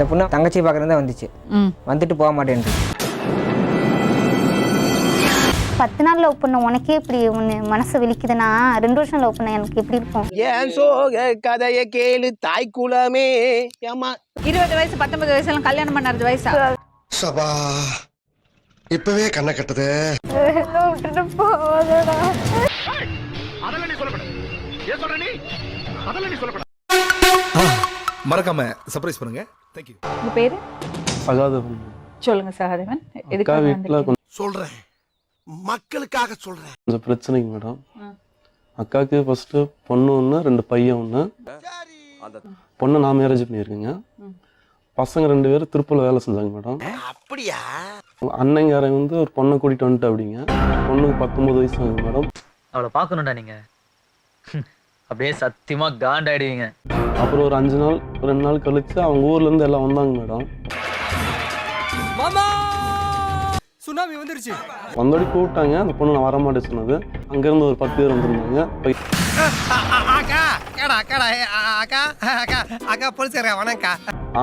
இந்த பொண்ணு தங்கச்சி பார்க்குறது தான் வந்துச்சு வந்துட்டு போக மாட்டேன்ட்டு. பத்து நாள் லவ் பண்ண உனக்கே இப்படி ஒன்று மனசு வலிக்குதுன்னா ரெண்டு வருஷம் லவ் பண்ண எனக்கு எப்படி இருக்கும்? ஏன் சோக கதைய கேளு தாய் குலமே. ஏமா இருபது வயசு பத்தொன்பது வயசுலாம் கல்யாணம் பண்ணறது வயசா? சபா இப்பவே கண்ணை கட்டுது. விட்டுட்டு போகாதடா மறக்காம சர்ப்ரைஸ் பண்ணுங்க. தேங்க்யூ உங்க பேரு? சகாதேவன். சொல்லுங்க சகாதேவன். எதுக்காக வீட்டில் சொல்றேன். மக்களுக்காக சொல்றேன். கொஞ்சம் பிரச்சனைங்க மேடம். அக்காவுக்கு ஃபர்ஸ்ட்டு பொண்ணு ஒன்று ரெண்டு பையன் ஒன்று பொண்ணை நான் மேரேஜ் பண்ணியிருக்கேங்க. பசங்க ரெண்டு பேரும் திருப்பூர்ல வேலை செஞ்சாங்க மேடம். அப்படியா? அண்ணங்காரன் வந்து ஒரு பொண்ணை கூட்டிகிட்டு வந்துட்டு அப்படிங்க பொண்ணுக்கு பத்தொம்பது வயசு ஆகுது மேடம். அவளை பார்க்கணும்டா நீங்க. அப்படியே சத்தியமா காண்டாயிடுவீங்க அப்புறம் ஒரு அஞ்சு நாள் ரெண்டு நாள் கழிச்சு அவங்க ஊர்லேருந்து எல்லாம் வந்தாங்க மேடம். சுனாமி வந்துருச்சு. வந்தோடி கூப்பிட்டாங்க அந்த பொண்ணு நான் வரமாட்டேன் சொன்னது. அங்கேருந்து ஒரு பத்து பேர் வந்திருந்தாங்க.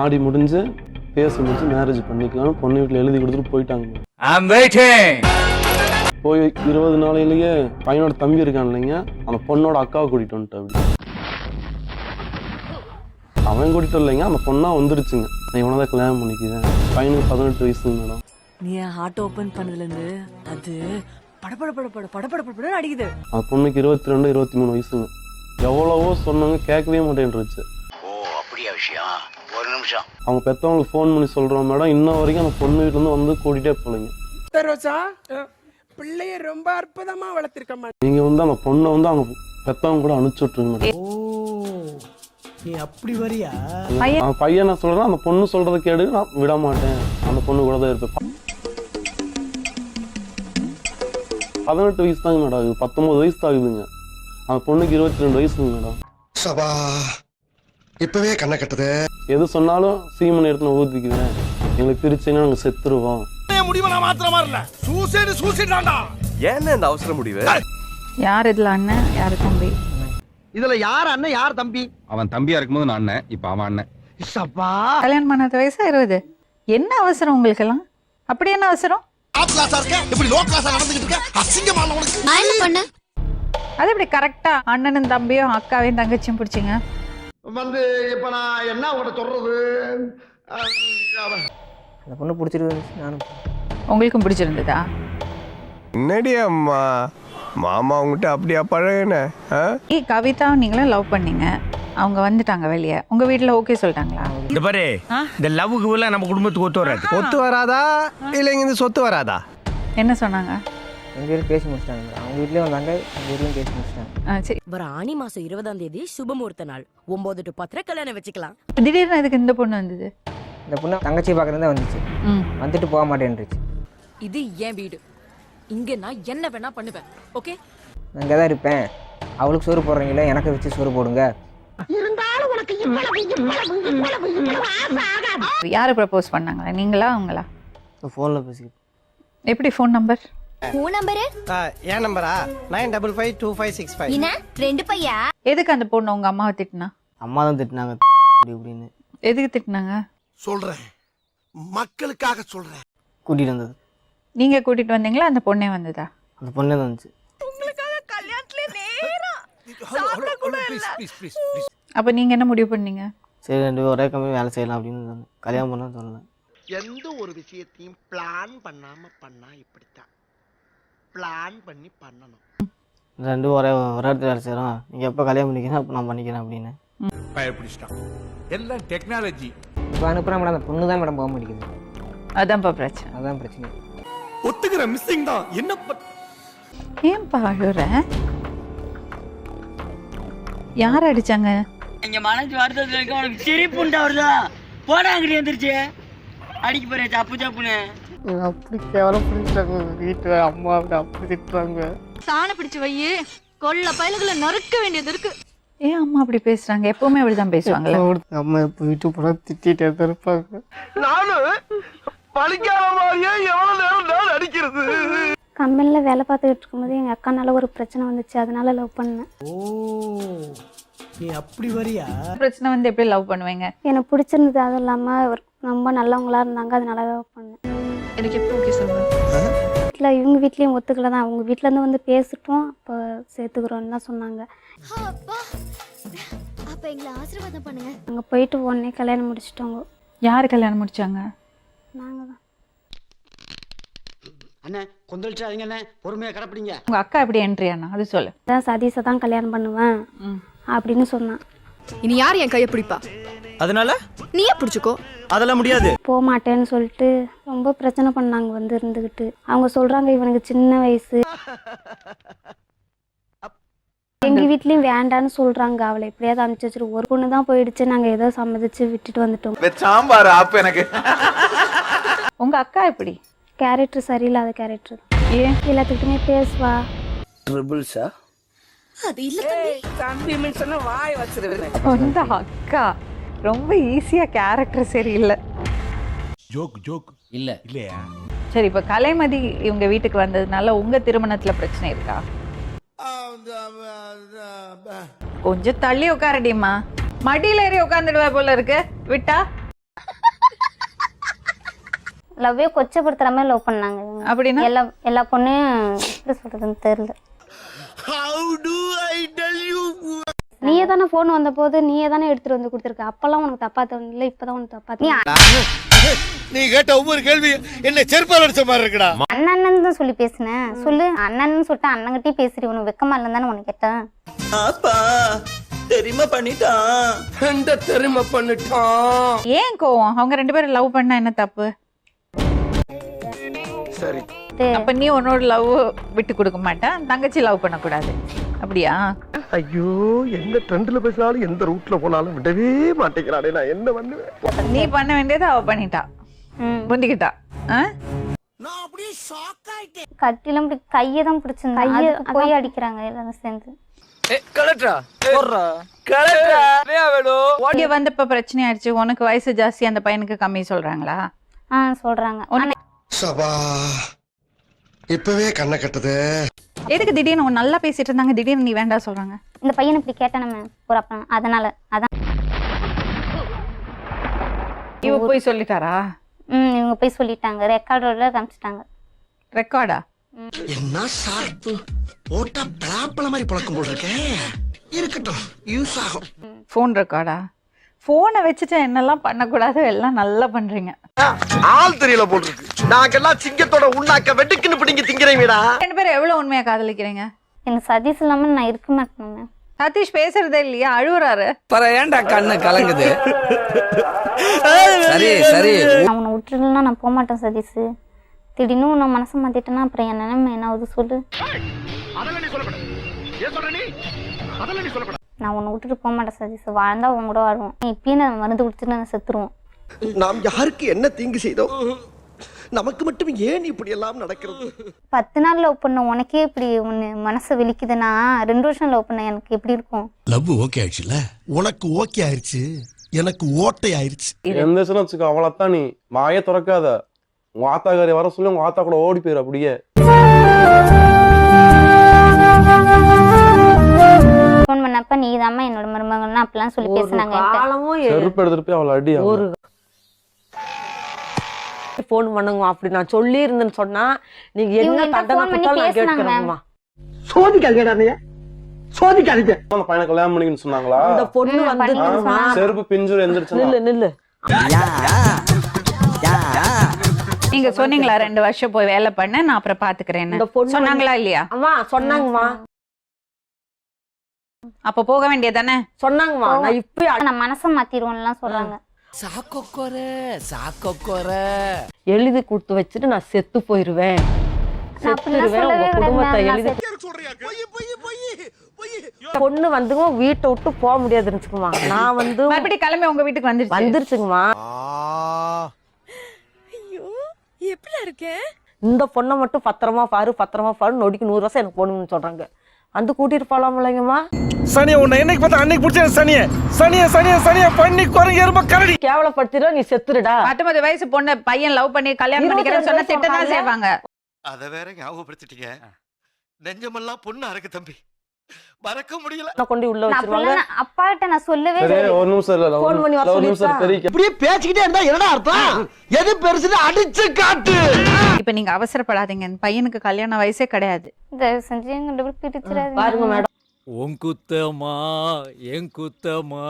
ஆடி முடிஞ்சு பேசி முடிச்சு மேரேஜ் பண்ணிக்கலாம்னு பொண்ணு வீட்டில் எழுதி கொடுத்துட்டு போயிட்டாங்க. போய் இருபது நாளையிலேயே பையனோட தம்பி இருக்கான் இல்லைங்க. அந்த பொண்ணோட அக்காவை கூட்டிட்டு வந்துட்டு அப்படி. அவன் கூட்டிட்டு இல்லைங்க அந்த பொண்ணா வந்துருச்சுங்க. நான் இவனை தான் கல்யாணம் பண்ணிக்குவேன் பையனுக்கு பதினெட்டு வயசுங்க மேடம். நீ ஹார்ட் ஓபன் பண்ணதுல இருந்து அது படபட படபட படபட படபட அடிக்குது. அந்த பொண்ணுக்கு இருபத்தி ரெண்டு இருபத்தி மூணு வயசுங்க. எவ்வளவோ சொன்னாங்க கேட்கவே மாட்டேன்ருச்சு. ஓ அப்படியா விஷயம்? ஒரு நிமிஷம். அவங்க பெற்றவங்களுக்கு ஃபோன் பண்ணி சொல்கிறோம் மேடம். இன்ன வரைக்கும் அந்த பொண்ணு வீட்டிலேருந்து வந்து கூட்டிகிட்டே போகலைங்க. ரோசா பிள்ளைய ரொம்ப அற்புதமா வளர்த்திருக்கம்மா நீங்கள் வந்து அந்த பொண்ணை வந்து அவங்க பெற்றவங்க கூட அனுப்பிச்சி விட்ருங்க மேடம் நீ அப்படி வரியா? பையன் அவன் பையன் என்ன சொல்கிறான் அந்த பொண்ணு சொல்கிறத கேடு நான் விட மாட்டேன். அந்த பொண்ணு கூட தான் இருப்பேன். பதினெட்டு வயசு தாங்க மேடம் ஆகுது. பத்தொம்பது வயசு தான் ஆகுதுங்க. அந்த பொண்ணுக்கு இருபத்தி ரெண்டு வயசுங்க மேடம். சபா இப்பவே கண்ணை கட்டுது. எது சொன்னாலும் சீமனை எடுத்து நான் ஊற்றிக்குவேன் எங்களுக்கு பிரிச்சுன்னா நாங்கள் செத்துருவோம். முடிவு நான் மாத்திரமா இல்ல. சூசைடு சூசைடாண்டா ஏன் இந்த அவசர முடிவு? யார் இதுல அண்ணன் யாரு தம்பி? இதுல யார் அண்ணன் யார் தம்பி? அவன் தம்பியா இருக்கும்போது நான் அண்ணன் இப்ப அவன் அண்ணன். சப்பா கல்யாணம் பண்ணது வயசா இருபது என்ன அவசரம் உங்களுக்கெல்லாம்? அப்படி என்ன அவசரம்? டாப் கிளாஸா இருக்க? இப்படி லோ கிளாஸா நடந்துகிட்டு இருக்க? அசிங்கமான உனக்கு? நான் என்ன பண்ண? அது எப்படி கரெக்டா அண்ணனும் தம்பியும் அக்காவையும் தங்கச்சியும் பிடிச்சிங்க? வந்து இப்ப நான் என்ன உங்கள்கிட்ட சொல்றது? அந்த பொண்ணு பிடிச்சிருக்கு நானும் உங்களுக்கும் பிடிச்சிருந்ததா? என்னடி அம்மா? மாமா உங்ககிட்ட அப்படியா பழகுன? ஏ கவிதா நீங்களும் லவ் பண்ணீங்க. அவங்க வந்துட்டாங்க வெளியே. உங்க வீட்ல ஓகே சொல்லிட்டாங்களா? இந்த பாரு இந்த லவ்வுக்கு எல்லாம் நம்ம குடும்பத்துக்கு ஒத்து வராது. ஒத்து வராதா? இல்லைங்க இந்த சொத்து வராதா? என்ன சொன்னாங்க? ரெண்டு பேரும் பேசி முடிச்சிட்டாங்க. அவங்க வீட்லேயும் வந்தாங்க எங்கள் வீட்லேயும் பேசி முடிச்சிட்டாங்க. சரி. வர ஆனி மாசம் இருபதாம் தேதி சுபமுகூர்த்த நாள். ஒன்பது டு பத்திர கல்யாணம் வச்சுக்கலாம். திடீர்னு அதுக்கு இந்த பொண்ணு வந்தது? இந்த பொண்ணு தங்கச்சி பார்க்குறது தான் வந்துச்சு. ம். வந்துட்டு போக மாட்டேன்ருச்சு இது என் வீடு. இங்க நான் என்ன வேணா பண்ணுவேன். ஓகே? நான் இங்கே தான் இருப்பேன். அவளுக்கு சோறு போடுறீங்களே எனக்கு வச்சு சோறு போடுங்க. யாரு ப்ரப்போஸ் பண்ணாங்களா? நீங்களா அவங்களா? ஃபோனில் பேசி எப்படி ஃபோன் நம்பர் உன் நம்பரு ஏன் நம்பரா nine double five two five six five. என்ன? ரெண்டு பையா? எதுக்கு அந்த பொண்ணு உங்க அம்மாவை திட்டினா? அம்மா தான் திட்டினாங்க அப்படி இப்படின்னு. எதுக்கு திட்டினாங்க? சொல்றேன். மக்களுக்காக சொல்றேன். கூட்டிகிட்டு வந்தது. நீங்க கூட்டிட்டு வந்தீங்களா? அந்த பொண்ணே வந்ததா? அந்த பொண்ணே தான் வந்துச்சு. அப்ப நீங்க என்ன முடிவு பண்ணீங்க? சரி ரெண்டு பேரும் ஒரே கம்பெனி வேலை செய்யலாம் அப்படின்னு சொன்னேன். கல்யாணம் பண்ண சொன்னேன் எந்த ஒரு விஷயத்தையும் பிளான் பண்ணாம பண்ணா இப்படித்தான். பிளான் பண்ணி பண்ணணும். ரெண்டு ஒரே ஒரே இடத்துல வேலை செய்கிறோம் நீங்கள் எப்போ கல்யாணம் பண்ணிக்கிறேன் அப்போ நான் பண்ணிக்கிறேன் அப்படின்னு. பயப்பிடிச்சிட்டான். எல்லாம் டெக்னாலஜி இப்போ அனுப்புகிறேன் மேடம். அந்த பொண்ணு தான் மேடம் போக மாட்டேங்குது. அதான்ப்பா பிரச்சனை. அதான் பிரச்சனை. ஒத்துக்கிற மிஸ்ஸிங் தான். என்ன ஏன்பா அழுற யார் அடிச்சாங்க? இங்க மனசு வருத்தத்துல இருக்க உனக்கு சிரிப்பு உண்டாவதுதா போடா அங்கிட்டு எந்திரிச்சு. அடிக்க போறேன் சப்பு சப்புன்னு அப்படி கேவலம் பிடிச்சிட்டாங்க வீட்டில் அம்மா அப்படி திட்டுறாங்க. சாண பிடிச்சு வையு கொல்ல பயலுகளை நறுக்க வேண்டியது இருக்கு. ஏன் அம்மா அப்படி பேசுறாங்க? எப்பவுமே அப்படிதான் பேசுவாங்களே அம்மா இப்போ வீட்டு போல திட்டிகிட்டே தான் இருப்பாங்க. நானும் பழிக்காம மாதிரியே எவ்வளவு நேரம் நான் அடிக்கிறது? கம்பெனியில் வேலை பார்த்துக்கிட்டு இருக்கும்போது எங்கள் அக்கானால ஒரு பிரச்சனை வந்துச்சு. அதனால லவ் பண்ணேன். ஓ நீ அப்படி வரியா? பிரச்சனை வந்து எப்படி லவ் பண்ணுவீங்க? எனக்கு பிடிச்சிருந்தது அதுவும் இல்லாமல் ரொம்ப நல்லவங்களா இருந்தாங்க. அதனால லவ் பண்ணேன். எனக்கு எப்போ ஓகே சொல்லுங்க. வீட்டில் இவங்க வீட்லேயும் ஒத்துக்கல தான். அவங்க வீட்டிலேருந்து வந்து பேசிட்டோம் அப்போ சேர்த்துக்கிறோன்னு தான் சொன்னாங்க அப்ப. எங்களை ஆசீர்வாதம் பண்ணுங்க. அங்கே போயிட்டு உடனே கல்யாணம் முடிச்சிட்டோங்க. யார் கல்யாணம் முடிச்சாங்க? நாங்கள் தான் அண்ணே கொந்தளிச்சாதீங்க அண்ணே. பொறுமையா கிடப்பிடிங்க. உங்க அக்கா எப்படி என்ட்ரி ஆனா? அது சொல்லு. தான் சதீஷை தான் கல்யாணம் பண்ணுவேன் ம். அப்படின்னு சொன்னான். இனி யார் என் கையை பிடிப்பா? அதனால? நீயே பிடிச்சுக்கோ. அதெல்லாம் முடியாது. போக மாட்டேன்னு சொல்லிட்டு ரொம்ப பிரச்சனை பண்ணாங்க வந்து இருந்துக்கிட்டு அவங்க சொல்கிறாங்க இவனுக்கு சின்ன வயசு. எங்கள் வீட்லேயும் வேண்டான்னு சொல்கிறாங்க அவளை எப்படியாவது அனுப்பிச்சி வச்சிரு. ஒரு பொண்ணு தான் போயிடுச்சு. நாங்கள் ஏதோ சம்மதிச்சு விட்டுட்டு வந்துட்டோம். சாம்பார் அப்ப எனக்கு. உங்க அக்கா எப்படி? கேரக்டர் சரியில்லாத கேரக்டர். ஏன்? எல்லாத்துக்கிட்டுமே பேசுவா. ட்ரிபிள்ஸா அது இல்ல தம்பி. சொந்த அக்கா. ரொம்ப ஈஸியா கேரக்டர் சரியில்லை ஜோக் ஜோக் இல்ல. இல்லையா? சரி இப்ப கலைமதி இவங்க வீட்டுக்கு வந்ததுனால உங்க திருமணத்துல பிரச்சனை இருக்கா? கொஞ்சம் தள்ளி உட்காரடிம்மா மடியில ஏறி உட்காந்துடுவா போல இருக்கு. விட்டா? லவ்வே கொச்சப்படுத்துற மாதிரி லவ் பண்ணாங்க. அப்படின்னா? எல்லா எல்லா பொண்ணையும் எப்படி சொல்றதுன்னு தெரியல. How do I tell you நீயே தானே ஃபோன் வந்த போது நீயே தானே எடுத்துட்டு வந்து கொடுத்துருக்க. அப்பெல்லாம் உனக்கு தப்பா தோணல இப்பதான் உனக்கு தப்பா நீ நீ கேட்ட ஒவ்வொரு கேள்வி என்ன செருப்பால் அடிச்ச மாதிரி இருக்குடா. அண்ணன் தான் சொல்லி பேசினேன் சொல்லு அண்ணன் சொல்லிட்டு அண்ணங்கிட்டே பேசுறீ உனக்கு வெக்கமா இல்லைன்னு தானே உனக்கு கேட்டேன். அப்பா தெரியுமா பண்ணிட்டான்? தெரியுமா பண்ணிட்டான்? ஏன் கோவம்? அவங்க ரெண்டு பேரும் லவ் பண்ணா என்ன தப்பு? சரி. அப்ப நீ உன்னோட லவ் விட்டு கொடுக்க மாட்டேன். தங்கச்சி லவ் பண்ணக்கூடாது. அப்படியா? ஐயோ எந்த ட்ரெண்ட்ல பேசினாலும் எந்த ரூட்ல போனாலும் விடவே மாட்டேங்கிறானே நான் என்ன பண்ணுவேன்? நீ பண்ண வேண்டியதை அவ பண்ணிட்டா. ம். முந்திக்கிட்டா. ஆ? நான் அப்படியே ஷாக் ஆயிட்டேன். கட்டிலும் கையை தான் பிடிச்சிருந்தேன். கையை போய் அடிக்கிறாங்க எல்லாரும் சேர்ந்து. வந்தப்ப பிரச்சனை ஆயிடுச்சு. உனக்கு வயசு ஜாஸ்தி அந்த பையனுக்கு கம்மி சொல்றாங்களா? ஆ சொல்றாங்க. இப்பவே கண்ணை கட்டுது. எதுக்கு திடீர்னு உன் நல்லா பேசிட்டு இருந்தாங்க? திடீர்னு நீ வேண்டாம் சொல்றாங்க. இந்த பையனை இப்படி கேட்டானே ஒரு அப்பா. அதனால அதான். இவ போய் சொல்லிட்டாரா? ம் இவங்க போய் சொல்லிட்டாங்க. ரெக்கார்டோட காமிச்சிட்டாங்க ரெக்கார்டா என்ன ஷார்ப்பு போட்டா பலாப்பழ மாதிரி பழக்கம் போல் இருக்கே. இருக்கட்டும் யூஸ் ஆகும். ஃபோன் ரெக்கார்டா ஃபோனை வச்சுட்டு என்னெல்லாம் பண்ணக்கூடாதோ எல்லாம் நல்லா பண்றீங்க. ஆள் தெரியல போட்டுருக்கு நாங்கெல்லாம் சிங்கத்தோட உண்ணாக்க வெட்டுக்குன்னு பிடிங்க திங்கிறீங்கடா ரெண்டு பேரும் எவ்வளவு உண்மையா காதலிக்கிறீங்க? எனக்கு சதீஷ் இல்லாம நான் இருக்க மாட்டேன் சதீஷ் பேசுறதே இல்லையா? அழுவுறாரு. பர ஏன்டா கண்ணு கலங்குது? சரி சரி. நான் உன்னை விட்டுருலன்னா நான் போக மாட்டேன் சதீஷ். திடீர்னு உன்னை மனசை மாத்திட்டேன்னா அப்புறம் என் நிலைமை என்ன ஆகுது சொல்லு நான் உன்னை விட்டுட்டு போக மாட்டேன் சதீஷ். வாழ்ந்தா உன் கூட வாழ்வோம். இப்பயும் நான் மருந்து குடிச்சிட்டு நான் செத்துருவோம். நாம் யாருக்கு என்ன தீங்கு செய்தோம்? நமக்கு மட்டும் ஏன் இப்படி எல்லாம் நடக்கிறது? பத்து நாள் லவ் பண்ண உனக்கே இப்படி ஒன்று மனசை வெளிக்குதுன்னா ரெண்டு வருஷம் லவ் பண்ண எனக்கு எப்படி இருக்கும்? லவ் ஓகே ஆயிடுச்சுல உனக்கு ஓகே ஆயிடுச்சு எனக்கு ஓட்டை ஆயிடுச்சு எந்த விஷயம் வச்சுக்கோ அவ்வளோத்தான் நீ வாயே திறக்காத. உங்க ஆத்தாக்காரி வர சொல்லி உங்க ஆத்தா கூட ஓடி போயிரு அப்படியே. பண்ணப்ப நீ தாம்மா என்னோட மருமகள்னா அப்படிலாம் சொல்லி பேசுனாங்க. செருப்பு எடுத்துட்டு போய் அவளை அடி அவளை. போன் பண்ணுங்க அப்படி நான் சொல்லி இருந்தேன்னு சொன்னா நீங்க ma'am. சோதிக்காதீங்கடா நீ சோதிக்காதீங்க. அந்த பையனை கல்யாணம் பண்ணிக்கணும்னு சொன்னாங்களா? இந்த பொண்ணு வந்து பண்ணிக்கணும்னு சொன்னாங்க. செருப்பு பிஞ்சு எந்திரிச்சு நில்லு நில்லு. நீங்க சொன்னீங்களா ரெண்டு வருஷம் போய் வேலை பண்ண நான் அப்புறம் பொண்ணு சொன்னாங்களா இல்லையா? அம்மா சொன்னாங்கம்மா. அப்ப போக வேண்டியதானே சொன்னாங்கம்மா. நான் இப்ப நான் மனசை மாத்திருவோம்லாம் சொல்றாங்க சாக்கொக்கொர சாக்கொக்கொர எழுதி கொடுத்து வச்சுட்டு நான் செத்து போயிருவேன். நான் அப்படிலாம் செத்துருவேன் சொல்லவே உங்க கிடையாது குடும்பத்தை ma'am. நான் எழுதி சொல்றியா பொய் பொய் பொய் பொய். பொண்ணு வந்துங்க வீட்டை விட்டு போக முடியாது இருந்துச்சுக்குமா. நான் வந்து மறுபடியும் கிளம்பி உங்க வீட்டுக்கு வந்துருச்சு. வந்துருச்சுங்கம்மா எப்படி இருக்கேன் இந்த பொண்ணை மட்டும் பத்திரமா பாரு பத்திரமா பாரு நொடிக்கு நூறு வருஷம் எனக்கு போகணும்னு சொல்றாங்க. வந்து கூட்டிட்டு போலாம் இல்லைங்கம்மா சனிய உன்னை என்னைக்கு பார்த்தா அன்னைக்கு பிடிச்ச சனிய. சனிய சனிய சனிய பண்ணி குரங்கு எரும கரடி. கேவலப்படுத்திட நீ செத்துருடா பத்தொன்பது வயசு பொண்ணு பையன் லவ் பண்ணி கல்யாணம் பண்ணிக்கிறேன்னு சொன்னா திட்டம் தான். செய்வாங்க. அத வேற ஞாபகப்படுத்திட்டீங்க. நெஞ்சமெல்லாம் பொண்ணு அறக்கு தம்பி. மறக்க முடியல. கொண்டு உள்ள அப்பா கிட்ட நான் சொல்லவே சரி ஒரு நிமிஷம் இல்ல ஒரு நிமிஷம் ஒரு நிமிஷம் பெரிய இப்படியே பேசிக்கிட்டே இருந்தா என்னடா அர்த்தம்? எது பெருசுன்னு அடிச்சு காட்டு. இப்போ நீங்க அவசரப்படாதீங்க. பையனுக்கு கல்யாண வயசே கிடையாது. தயவு செஞ்சு எங்க ரெண்டு பேரும் பிரிச்சிடாதீங்க. பாருங்க மேடம் உன் குத்தமா என் குத்தமா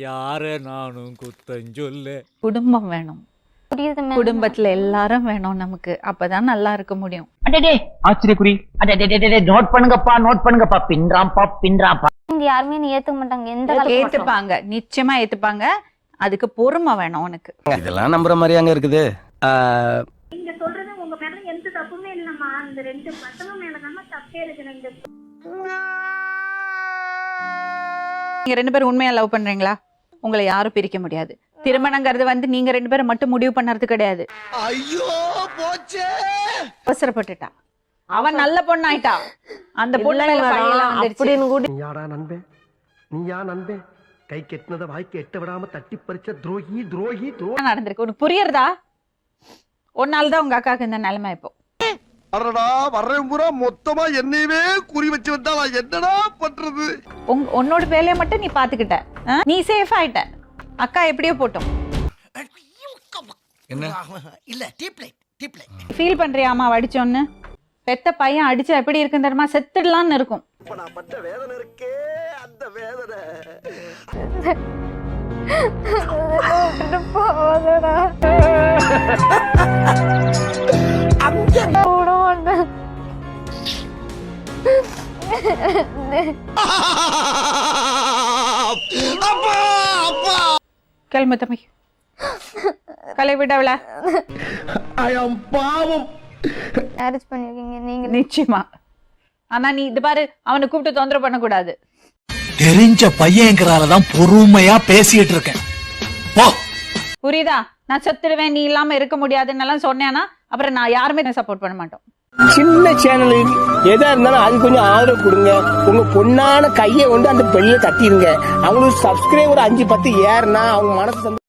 யார நானும் குத்தம் சொல்லு? குடும்பம் வேணும். புரியுது குடும்பத்துல எல்லாரும் வேணும் நமக்கு. அப்பதான் நல்லா இருக்க முடியும். அடடே ஆச்சரியக்குறி. அடடே நோட் பண்ணுங்கப்பா நோட் பண்ணுங்கப்பா. பின்றாம்பா பின்றாம்பா இங்க யாருமே நீ ஏத்துக்க மாட்டாங்க. எந்த. ஏத்துப்பாங்க. நிச்சயமா ஏத்துப்பாங்க. அதுக்கு பொறுமை வேணும் உனக்கு. இதெல்லாம் நம்புற மாதிரி அங்க இருக்குது. நீங்க சொல்றது உங்க மேல எந்த தப்புமே இல்லம்மா. அந்த ரெண்டு பசங்க மேலதான் தப்பே இருக்கு. இந்த நீங்க ரெண்டு பேரும் உண்மையா லவ் பண்றீங்களா? உங்களை யாரும் பிரிக்க முடியாது. திருமணங்கிறது வந்து நீங்க ரெண்டு பேரும் மட்டும் முடிவு பண்ணறது கிடையாது. ஐயோ போச்சே. அவசரப்பட்டுட்டா. அவன் நல்ல பொண்ணாயிட்டா. அந்த பொண்ணு பழியெல்லாம் வந்துருச்சு. நீயாடா நண்பே? நீயா நண்பே? கை கெட்டினதை வாய்க்கு எட்ட விடாம தட்டி பறிச்ச துரோகி துரோகி துரோகி நடந்திருக்கு? உனக்கு புரியுறதா? ஒன்னால தான் உங்க அக்காவுக்கு இந்த நிலைமை இப்போ. அடடா வர்றேன் பூரா. மொத்தமா என்னையவே குறி வச்சு வந்தா நான் என்னடா பண்றது? உங்க உன்னோட வேலையை மட்டும் நீ பாத்துக்கிட்ட? நீ சேஃப் ஆயிட்ட. அக்கா எப்படியோ போட்டோம். இல்ல deep light deep light feel பண்றியா அம்மா அடிச்சோன்னு பெத்த பையன் அடிச்சா எப்படி இருக்குன்னு தெரியுமா? செத்துடலாம்னு இருக்கும். இப்ப நான் பட்ட வேதனை இருக்கே அந்த கிளம்பு தம்பி கலை விடவள ஐயம் பாவம். மேரேஜ் பண்ணிருக்கீங்க நீங்க நிச்சயமா. ஆனா நீ இது பாரு அவனை கூப்பிட்டு தொந்தரவு பண்ணக்கூடாது. தெரிஞ்ச பையங்கிறாலதான் பொறுமையா பேசிட்டு இருக்கேன். போ. புரியுதா? நான் செத்துடுவேன் நீ இல்லாம இருக்க முடியாதுன்னு எல்லாம் சொன்னேன்னா அப்புறம் நான் யாருமே சப்போர்ட் பண்ண மாட்டோம். சின்ன சேனல் எதா இருந்தாலும் அது கொஞ்சம் ஆதரவு கொடுங்க. உங்க பொண்ணான கையை கொண்டு அந்த பெண்ணில தட்டிடுங்க. அவங்களுக்கு சப்ஸ்கிரைபர் அஞ்சு பத்து ஏறுனா அவங்க மனசு